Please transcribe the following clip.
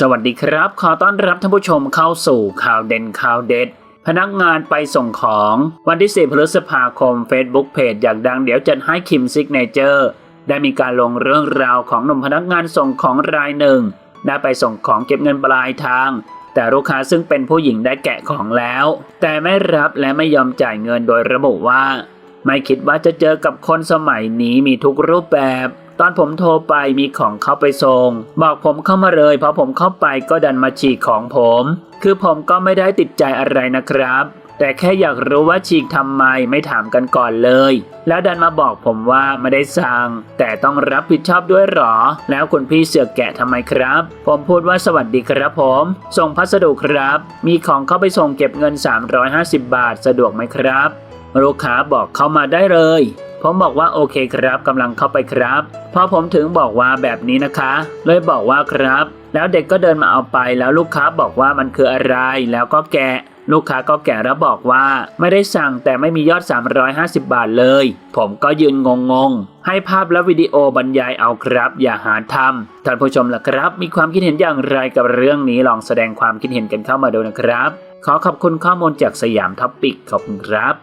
สวัสดีครับ ขอต้อนรับท่านผู้ชมเข้าสู่ข่าวเด่นข่าวเด็ด พนักงานไปส่งของวันที่4พฤษภาคม Facebook เพจอยากดังเดี๋ยวจัดให้คิมซิกเนเจอร์ได้มีการลงเรื่องราวของหนุ่มพนักงานส่งของรายหนึ่งได้ไปส่งของเก็บเงินปลายทาง แต่ลูกค้าซึ่งเป็นผู้หญิงได้แกะของแล้ว แต่ไม่รับและไม่ยอมจ่ายเงินโดยระบุว่า ไม่คิดว่าจะเจอกับคนสมัยนี้มีทุกรูปแบบ ตอนผมโทรไปมีของเข้าไปส่ง บอกผมเข้ามาเลยพอผมเข้าไปก็ดันมาฉีกของผม คือผมก็ไม่ได้ติดใจอะไรนะครับ แต่แค่อยากรู้ว่าฉีกทำไมไม่ถามกันก่อนเลย แล้วดันมาบอกผมว่าไม่ได้สั่ง แต่ต้องรับผิดชอบด้วยหรอ แล้วคุณพี่เสือกแกะทำไมครับ ผมพูดว่าสวัสดีครับผม ส่งพัสดุครับ มีของเข้าไปส่งเก็บเงิน 350 บาทสะดวกไหมครับลูกค้าบอกเข้ามาได้เลย ผมบอกว่าโอเคครับกำลังเข้าไปครับพอผมถึงบอกว่าแบบนี้นะคะ เลยบอกว่าครับ แล้วเด็กก็เดินมาเอาไปแล้วลูกค้าบอกว่ามันคืออะไรแล้วก็แกะ ลูกค้าก็แกะแล้วบอกว่า ไม่ได้สั่งแต่ไม่มียอด 350 บาทเลย ผมก็ยืนงงงให้ภาพและวิดีโอบรรยายเอาครับ อย่าหาทำท่านผู้ชมล่ะครับ มีความคิดเห็นอย่างไรกับเรื่องนี้ลองแสดงความคิดเห็นกันเข้ามาดูนะครับ ขอขอบคุณข้อมูลจากสยามท็อปปิกขอบคุณครับ